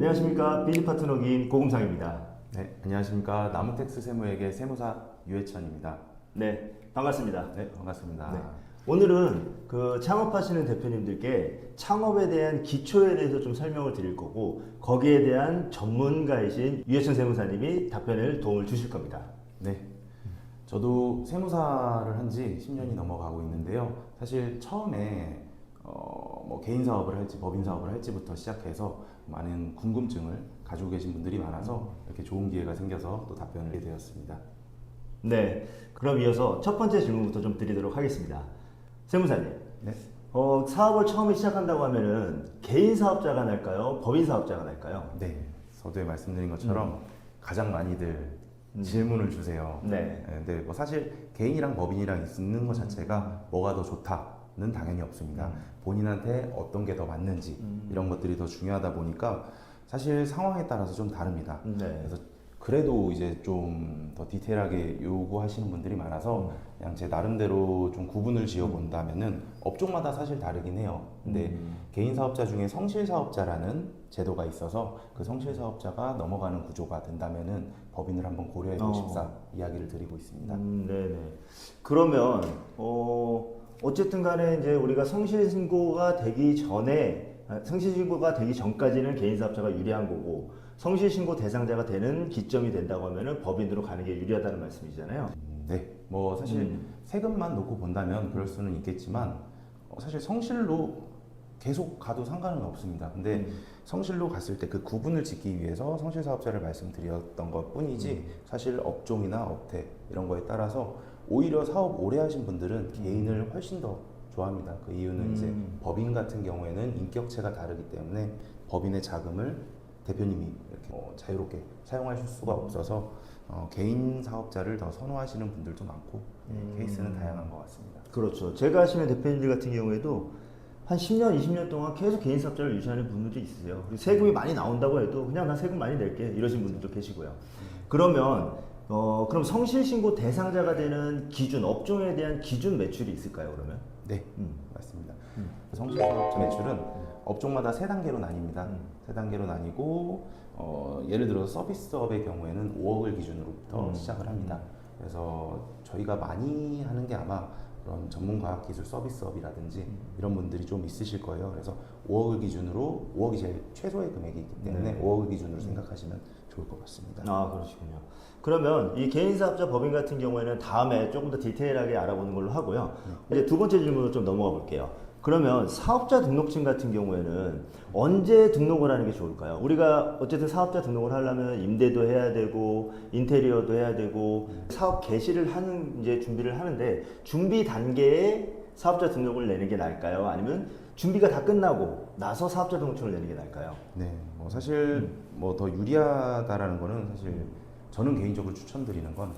안녕하십니까 비즈 파트너기인 고금상입니다. 네, 안녕하십니까. 나무텍스 세무에게 세무사 유해천입니다. 네, 반갑습니다. 네, 반갑습니다. 네. 오늘은 그 창업하시는 대표님들께 창업에 대한 기초에 대해서 좀 설명을 드릴 거고 거기에 대한 전문가이신 유해천 세무사님이 답변을 도움을 주실 겁니다. 네. 저도 세무사를 한 지 10년이 넘어가고 있는데요. 사실 처음에 어, 뭐 개인 사업을 할지 법인 사업을 할지부터 시작해서 많은 궁금증을 가지고 계신 분들이 많아서 이렇게 좋은 기회가 생겨서 또 답변을 되었습니다. 네, 그럼 이어서 첫 번째 질문부터 좀 드리도록 하겠습니다. 세무사님, 네. 어, 사업을 처음에 시작한다고 하면은 개인 사업자가 날까요? 법인 사업자가 날까요? 네. 서두에 말씀드린 것처럼 가장 많이들 음. 질문을 주세요. 네. 네, 근데 뭐 사실 개인이랑 법인이랑 있는 것 자체가 뭐가 더 좋다 는 당연히 없습니다. 음. 본인한테 어떤 게 더 맞는지 음. 이런 것들이 더 중요하다 보니까 사실 상황에 따라서 좀 다릅니다. 네. 그래서 그래도 이제 좀 더 디테일하게 요구하시는 분들이 많아서 음. 그냥 제 나름대로 좀 구분을 지어 본다면은 업종마다 사실 다르긴 해요. 근데 음. 개인 사업자 중에 성실 사업자라는 제도가 있어서 그 성실 사업자가 넘어가는 구조가 된다면은 법인을 한번 고려해 보고 어. 이야기를 드리고 있습니다. 음, 네네. 그러면 어 어쨌든 간에 이제 우리가 성실 신고가 되기 전에 아, 성실 신고가 되기 전까지는 개인 사업자가 유리한 거고 성실 신고 대상자가 되는 기점이 된다고 하면은 법인으로 가는 게 유리하다는 말씀이잖아요. 음, 네, 뭐 사실 음. 세금만 놓고 본다면 그럴 수는 있겠지만 어, 사실 성실로 계속 가도 상관은 없습니다. 근데 음. 성실로 갔을 때 그 구분을 짓기 위해서 성실 사업자를 말씀드렸던 것 뿐이지 음. 사실 업종이나 업태 이런 거에 따라서 오히려 사업 오래 하신 분들은 개인을 훨씬 더 좋아합니다. 그 이유는 이제 음. 법인 같은 경우에는 인격체가 다르기 때문에 법인의 자금을 대표님이 이렇게 어, 자유롭게 사용하실 수가 없어서 어, 개인 사업자를 더 선호하시는 분들도 많고 음. 케이스는 다양한 것 같습니다. 그렇죠. 제가 아시는 대표님들 같은 경우에도 한 10년, 20년 동안 계속 개인 사업자를 유지하는 분들도 있으세요. 그리고 세금이 많이 나온다고 해도 그냥 나 세금 많이 낼게 이러신 분들도 계시고요. 그러면 어 그럼 성실 신고 대상자가 되는 기준, 업종에 대한 기준 매출이 있을까요? 그러면? 네, 음. 맞습니다. 음. 성실 사업자 매출은 업종마다 세 단계로 나뉩니다. 음. 세 단계로 나뉘고 어, 예를 들어 서비스업의 경우에는 5억을 기준으로부터 음. 시작을 합니다. 그래서 저희가 많이 하는 게 아마 그런 전문과학 기술 서비스업이라든지 음. 이런 분들이 좀 있으실 거예요. 그래서 5억을 기준으로 5억이 제일 최소의 금액이기 때문에 네. 5억을 기준으로 생각하시면 좋을 것 같습니다. 아 그러시군요. 그러면 이 개인 사업자 법인 같은 경우에는 다음에 조금 더 디테일하게 알아보는 걸로 하고요. 이제 두 번째 질문으로 좀 넘어가 볼게요. 그러면 사업자 등록증 같은 경우에는 언제 등록을 하는 게 좋을까요? 우리가 어쨌든 사업자 등록을 하려면 임대도 해야 되고 인테리어도 해야 되고 사업 개시를 하는 이제 준비를 하는데 준비 단계에 사업자 등록을 내는 게 나을까요? 아니면 준비가 다 끝나고 나서 사업자 등록증을 내는 게 나을까요? 네, 뭐 사실 뭐 더 유리하다라는 거는 사실 저는 개인적으로 추천드리는 건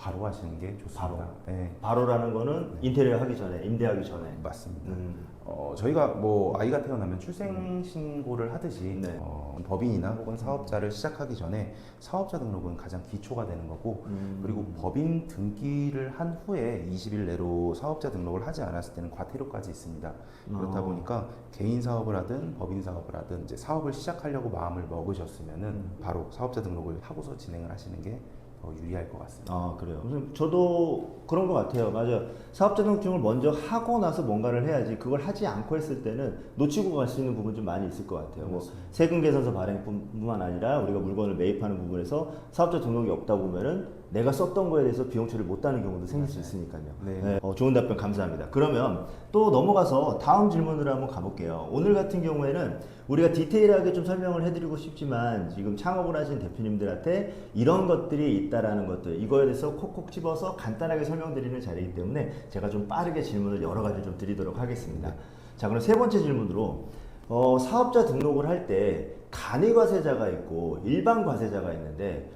바로 하시는 게 좋습니다. 바로. 네, 바로라는 거는 인테리어 하기 전에 임대하기 전에. 맞습니다. 음. 어, 저희가 뭐 아이가 태어나면 출생 신고를 하듯이 네. 어, 법인이나 혹은 사업자를 시작하기 전에 사업자 등록은 가장 기초가 되는 거고 음. 그리고 법인 등기를 한 후에 20일 내로 사업자 등록을 하지 않았을 때는 과태료까지 있습니다. 그렇다 아. 보니까 개인 사업을 하든 법인 사업을 하든 이제 사업을 시작하려고 마음을 먹으셨으면은 음. 바로 사업자 등록을 하고서 진행을 하시는 게 더 유리할 것 같습니다. 아 그래요. 선생님, 저도 그런 것 같아요. 맞아. 사업자 등록증을 먼저 하고 나서 뭔가를 해야지. 그걸 하지 않고 했을 때는 놓치고 갈 수 있는 부분 좀 많이 있을 것 같아요. 뭐 세금 계산서 발행뿐만 아니라 우리가 물건을 매입하는 부분에서 사업자 등록이 없다 보면은 내가 썼던 거에 대해서 비용 처리를 못하는 경우도 생길 수 있으니까요. 네. 어, 좋은 답변 감사합니다. 그러면 또 넘어가서 다음 질문으로 한번 가볼게요. 오늘 같은 경우에는 우리가 디테일하게 좀 설명을 해드리고 싶지만 지금 창업을 하신 대표님들한테 이런 것들이 있다라는 것들 이거에 대해서 콕콕 집어서 간단하게 설명드리는 자리이기 때문에 제가 좀 빠르게 질문을 여러 가지 좀 드리도록 하겠습니다. 자 그럼 세 번째 질문으로 어, 사업자 등록을 할 때 간이 과세자가 있고 일반 과세자가 있는데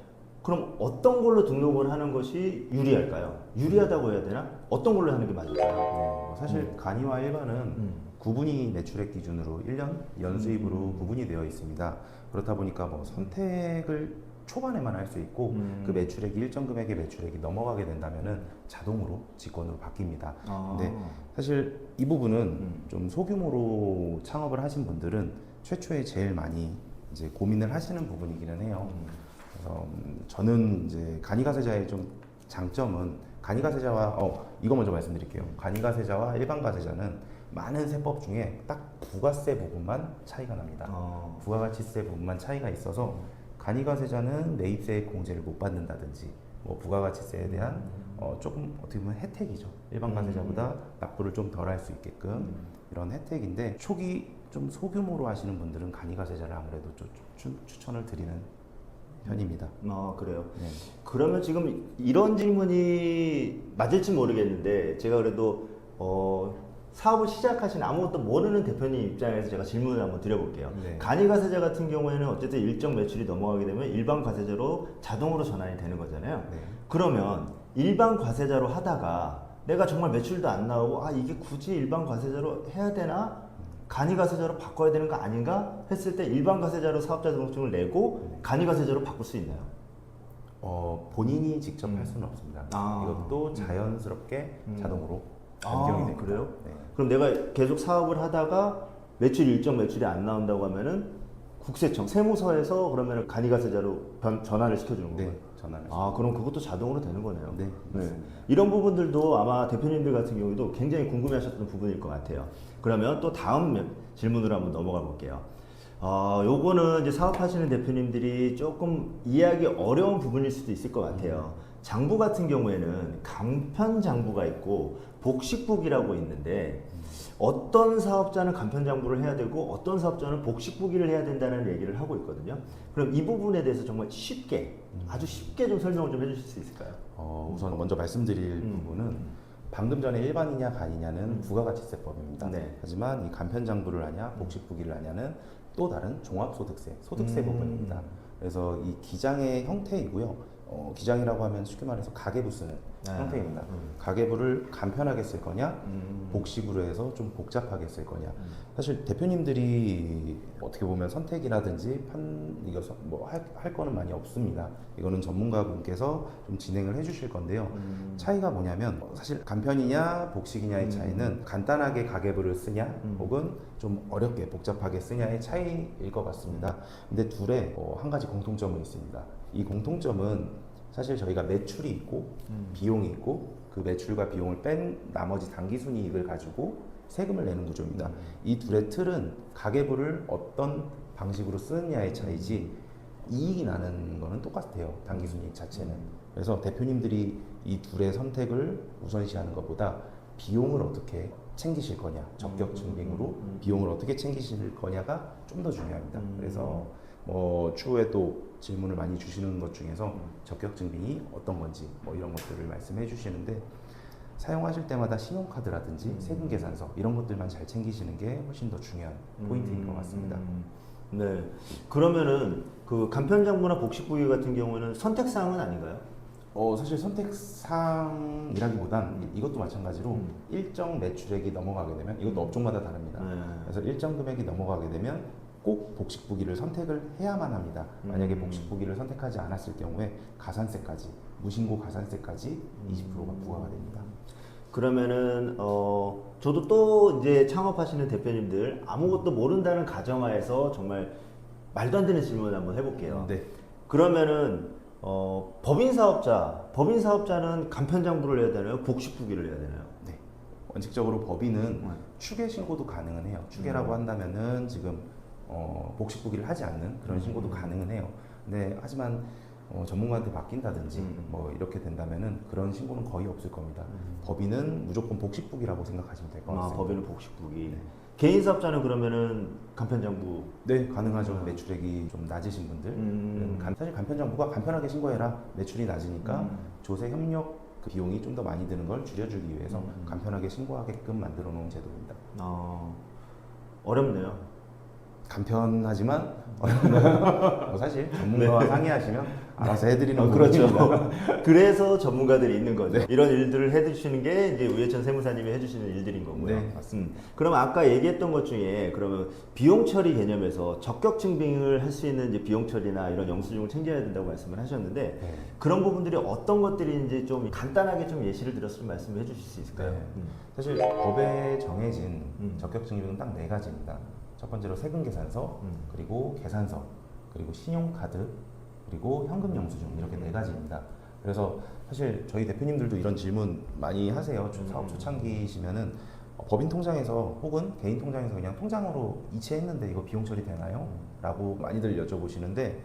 그럼 어떤 걸로 등록을 하는 것이 유리할까요? 유리하다고 해야 되나? 어떤 걸로 하는 게 맞을까요? 네, 뭐 사실 간이와 일반은 음. 구분이 매출액 기준으로 1년 연수입으로 음. 구분이 되어 있습니다. 그렇다 보니까 뭐 선택을 초반에만 할 수 있고 음. 그 매출액이 일정 금액의 매출액이 넘어가게 된다면은 자동으로 직권으로 바뀝니다. 아. 근데 사실 이 부분은 음. 좀 소규모로 창업을 하신 분들은 최초에 제일 많이 이제 고민을 하시는 부분이기는 해요. 음. 그래서 음, 저는 이제 간이가세자의 좀 장점은 간이가세자와 어 이거 먼저 말씀드릴게요. 간이가세자와 일반 가세자는 많은 세법 중에 딱 부가세 부분만 차이가 납니다. 어. 부가가치세 부분만 차이가 있어서 간이가세자는 매입세 공제를 못 받는다든지 뭐 부가가치세에 대한 어, 조금 어떻게 보면 혜택이죠. 일반 가세자보다 납부를 좀 덜 할 수 있게끔 음. 이런 혜택인데 초기 좀 소규모로 하시는 분들은 간이가세자를 아무래도 좀 추, 추천을 드리는 편입니다. 아 그래요. 네. 그러면 지금 이런 질문이 맞을지 모르겠는데 제가 그래도 어, 사업을 시작하신 아무것도 모르는 대표님 입장에서 제가 질문을 한번 드려볼게요. 네. 간이 가세자 같은 경우에는 어쨌든 일정 매출이 넘어가게 되면 일반 과세자로 자동으로 전환이 되는 거잖아요. 네. 그러면 일반 과세자로 하다가 내가 정말 매출도 안 나오고 아 이게 굳이 일반 과세자로 해야 되나? 간이 가세자로 바꿔야 되는 거 아닌가? 했을 때 일반 가세자로 사업자 등록증을 내고 간이 가세자로 바꿀 수 있나요? 어, 본인이 직접 음. 할 수는 없습니다. 아. 이것도 음. 자연스럽게 음. 자동으로 아, 변경이 됩니다. 그래요? 네. 그럼 내가 계속 사업을 하다가 매출 일정 매출이 안 나온다고 하면은 국세청 세무서에서 그러면 간이가세자로 변- 전환을 시켜주는 거예요. 네, 전화를. 아 그럼 그것도 자동으로 되는 거네요. 네, 맞습니다. 이런 부분들도 아마 대표님들 같은 경우에도 굉장히 궁금해하셨던 부분일 것 같아요. 그러면 또 다음 면- 질문으로 한번 넘어가 볼게요. 어, 요거는 이제 사업하시는 대표님들이 조금 이해하기 어려운 부분일 수도 있을 것 같아요. 장부 같은 경우에는 간편 장부가 있고 복식부기라고 있는데 어떤 사업자는 간편 장부를 해야 되고 어떤 사업자는 복식부기를 해야 된다는 얘기를 하고 있거든요. 그럼 이 부분에 대해서 정말 쉽게 아주 쉽게 좀 설명을 좀 해주실 수 있을까요? 어, 우선 먼저 말씀드릴 음. 부분은 방금 전에 일반이냐 간이냐는 음. 부가가치세법입니다. 네. 하지만 이 간편장부를 하냐 복식부기를 하냐는 또 다른 종합소득세, 소득세 음. 부분입니다. 그래서 이 기장의 형태이고요. 어, 기장이라고 하면 쉽게 말해서 가계부 쓰는 아, 형태입니다. 음. 가계부를 간편하게 쓸 거냐, 음. 복식으로 해서 좀 복잡하게 쓸 거냐. 음. 사실 대표님들이 어떻게 보면 선택이라든지 판 이거 뭐할 할 거는 많이 없습니다. 이거는 전문가분께서 좀 진행을 해주실 건데요. 음. 차이가 뭐냐면 사실 간편이냐 복식이냐의 음. 차이는 간단하게 가계부를 쓰냐 음. 혹은 좀 어렵게 복잡하게 쓰냐의 차이일 것 같습니다. 근데 둘에 어, 한 가지 공통점은 있습니다. 이 공통점은 사실 저희가 매출이 있고 음. 비용이 있고 그 매출과 비용을 뺀 나머지 당기순이익을 가지고 세금을 내는 구조입니다. 음. 이 둘의 틀은 가계부를 어떤 방식으로 쓰느냐의 차이지 이익이 나는 거는 똑같아요. 당기순이익 자체는. 그래서 대표님들이 이 둘의 선택을 우선시하는 것보다 비용을 어떻게 챙기실 거냐, 적격 증빙으로 음, 음. 비용을 어떻게 챙기실 거냐가 좀 더 중요합니다. 음. 그래서 뭐 추후에 또 질문을 많이 주시는 것 중에서 음. 적격 증빙이 어떤 건지 뭐 이런 것들을 말씀해 주시는데 사용하실 때마다 신용카드라든지 음. 세금 계산서 이런 것들만 잘 챙기시는 게 훨씬 더 중요한 포인트인 것 같습니다. 음. 네. 그러면은 그 간편장부나 복식부기 같은 경우는 선택사항은 아닌가요? 어 사실 선택사항이라기보단 음. 이것도 마찬가지로 음. 일정 매출액이 넘어가게 되면 이것도 업종마다 다릅니다. 네. 그래서 일정 금액이 넘어가게 되면 꼭 복식부기를 선택을 해야만 합니다. 만약에 음. 복식부기를 선택하지 않았을 경우에 가산세까지 무신고 가산세까지 20%가 부과가 됩니다. 그러면은 어 저도 또 이제 창업하시는 대표님들 아무것도 모른다는 가정하에서 정말 말도 안 되는 질문을 한번 해볼게요. 네. 그러면은 어 법인 사업자, 법인 사업자는 간편장부를 해야 되나요? 복식부기를 해야 되나요? 네. 원칙적으로 법인은 네. 추계 신고도 가능은 해요. 추계라고 음. 한다면은 지금 어, 복식 부기를 하지 않는 그런 신고도 음. 가능은 해요. 근데 하지만 어, 전문가한테 맡긴다든지 음. 뭐 이렇게 된다면은 그런 신고는 거의 없을 겁니다. 음. 법인은 무조건 복식부기라고 생각하시면 될 것 아, 같습니다. 법인은 복식부기. 네. 개인 사업자는 그러면은 간편장부. 네, 가능하죠. 음. 매출액이 좀 낮으신 분들. 음. 간- 사실 간편정부가 간편하게 신고해라. 매출이 낮으니까 음. 조세 협력 그 비용이 좀 더 많이 드는 걸 줄여주기 위해서 음. 간편하게 신고하게끔 만들어 놓은 제도입니다. 어, 어렵네요. 간편하지만 어렵나요? 뭐 사실 전문가와 상의하시면 알아서 해드리는 어, 그렇죠. 그래서 전문가들이 있는 거죠. 이런 일들을 해주시는 게 이제 우예천 세무사님이 해주시는 일들인 거고요. 네, 맞습니다. 음. 그럼 아까 얘기했던 것 중에 그러면 비용 처리 개념에서 적격 증빙을 할 수 있는 이제 비용 처리나 이런 영수증을 챙겨야 된다고 말씀을 하셨는데 네. 그런 부분들이 어떤 것들인지 좀 간단하게 좀 예시를 들어서 좀 말씀해 주실 수 있을까요? 네. 음. 사실 법에 정해진 음. 적격 증빙은 딱 네 가지입니다. 첫 번째로 세금 계산서, 음. 그리고 계산서, 그리고 신용카드, 그리고 현금 영수증 이렇게 네 가지입니다. 그래서 사실 저희 대표님들도 이런 질문 많이 하세요. 초- 사업 초창기시면은 어, 법인 통장에서 혹은 개인 통장에서 그냥 통장으로 이체했는데 이거 비용 처리 되나요? 라고 많이들 여쭤보시는데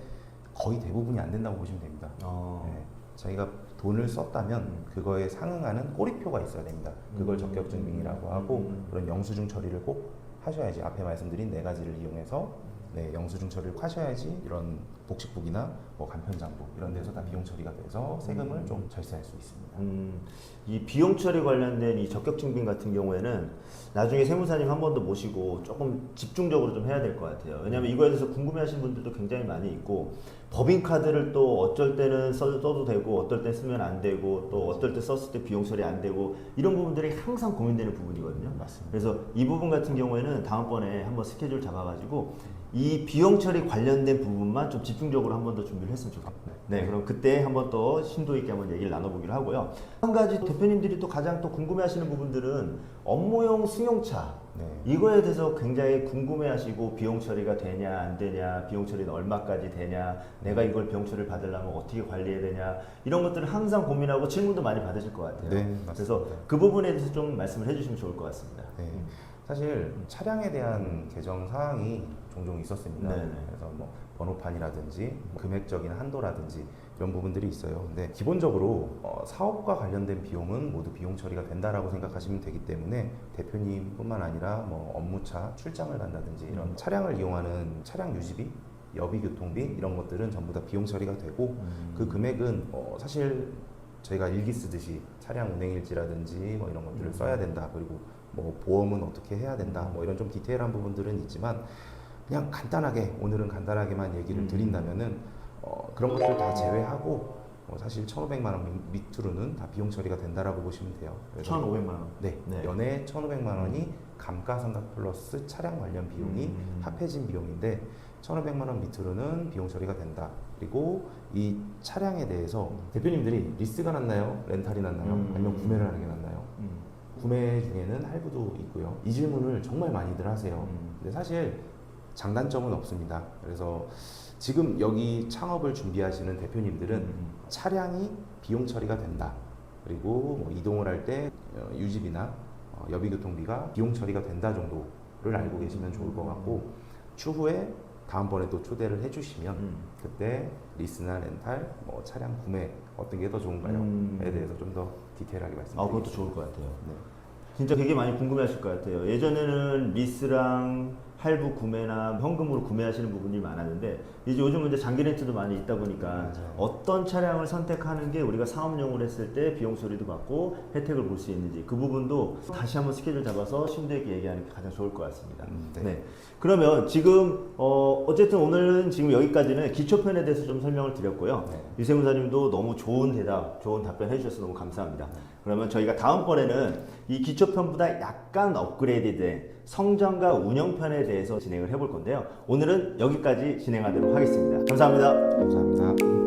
거의 대부분이 안 된다고 보시면 됩니다. 어. 네, 자기가 돈을 썼다면 그거에 상응하는 꼬리표가 있어야 됩니다. 그걸 음. 적격증빙이라고 하고 음. 그런 영수증 처리를 꼭 하셔야지 앞에 말씀드린 네 가지를 이용해서 네, 영수증 처리를 하셔야지 이런 복식북이나 뭐 간편장부 이런 데서 다 비용 처리가 돼서 세금을 좀 절세할 수 있습니다. 음, 이 비용 처리 관련된 이 적격 증빙 같은 경우에는 나중에 세무사님 한 번 더 모시고 조금 집중적으로 좀 해야 될 것 같아요. 왜냐하면 이거에 대해서 궁금해하시는 분들도 굉장히 많이 있고 법인 카드를 또 어쩔 때는 써, 써도 되고 어떨 때 쓰면 안 되고 또 어떨 때 썼을 때 비용 처리 안 되고 이런 부분들이 항상 고민되는 부분이거든요. 맞습니다. 그래서 이 부분 같은 경우에는 다음번에 한번 스케줄 잡아가지고 이 비용 처리 관련된 부분만 좀 집중적으로 한 번 더 준비를 했으면 좋겠습니다. 네, 그럼 그때 한번 더 심도 있게 한번 얘기를 나눠보기로 하고요. 한 가지 대표님들이 또 가장 또 궁금해하시는 부분들은 업무용 승용차 네. 이거에 대해서 굉장히 궁금해하시고 비용 처리가 되냐 안 되냐 비용 처리는 얼마까지 되냐 내가 이걸 비용 처리를 받으려면 어떻게 관리해야 되냐 이런 것들을 항상 고민하고 질문도 많이 받으실 것 같아요. 네, 그래서 맞습니다. 그 부분에 대해서 좀 말씀을 해주시면 좋을 것 같습니다. 네. 사실 차량에 대한 개정 사항이 종종 있었습니다. 네네. 그래서 뭐 번호판이라든지 금액적인 한도라든지 이런 부분들이 있어요. 근데 기본적으로 어, 사업과 관련된 비용은 모두 비용 처리가 된다라고 생각하시면 되기 때문에 대표님뿐만 아니라 뭐 업무차 출장을 간다든지 이런 차량을 이용하는 차량 유지비 여비 교통비 이런 것들은 전부 다 비용 처리가 되고 그 금액은 어, 사실 저희가 일기 쓰듯이 차량 운행일지라든지 뭐 이런 것들을 써야 된다 그리고 뭐 보험은 어떻게 해야 된다 뭐 이런 좀 디테일한 부분들은 있지만 그냥 간단하게 오늘은 간단하게만 얘기를 음. 드린다면은 어, 그런 것들 다 제외하고 어, 사실 1,500만 원 밑- 밑으로는 다 비용 처리가 된다라고 보시면 돼요. 그래서 1,500만 원. 네, 네. 연에 1,500만 원이 감가상각 플러스 차량 관련 비용이 음. 합해진 비용인데 1,500만 원 밑으로는 비용 처리가 된다. 그리고 이 차량에 대해서 대표님들이 리스가 났나요? 렌탈이 났나요? 음. 아니면 구매를 하는 게 낫나요? 음. 구매 중에는 할부도 있고요. 이 질문을 정말 많이들 하세요. 음. 근데 사실 장단점은 없습니다. 그래서 지금 여기 창업을 준비하시는 대표님들은 음. 차량이 비용 처리가 된다. 그리고 뭐 이동을 할때 어, 유지비나 어, 여비교통비가 비용 처리가 된다 정도를 알고 계시면 좋을 것 같고 추후에 다음번에 또 초대를 해주시면 음. 그때 리스나 렌탈, 뭐 차량 구매 어떤 게 더 좋은가요?에 음. 대해서 좀 더 디테일하게 아, 말씀드리겠습니다. 그것도 좋을 것 같아요. 네. 진짜 되게 많이 궁금해하실 것 같아요. 예전에는 리스랑 할부 구매나 현금으로 구매하시는 부분이 많았는데 이제 요즘은 이제 장기 렌트도 많이 있다 보니까 맞아요. 어떤 차량을 선택하는 게 우리가 사업용으로 했을 때 비용 처리도 받고 혜택을 볼 수 있는지 그 부분도 다시 한번 스케줄 잡아서 심도 있게 얘기하는 게 가장 좋을 것 같습니다. 음, 네. 네. 그러면 지금 어 어쨌든 오늘은 지금 여기까지는 기초편에 대해서 좀 설명을 드렸고요. 네. 유세무사님도 너무 좋은 대답, 좋은 답변 해주셔서 너무 감사합니다. 그러면 저희가 다음번에는 이 기초편보다 약간 업그레이드된 성장과 운영편에 대해서 진행을 해볼 건데요. 오늘은 여기까지 진행하도록 하겠습니다. 감사합니다. 감사합니다.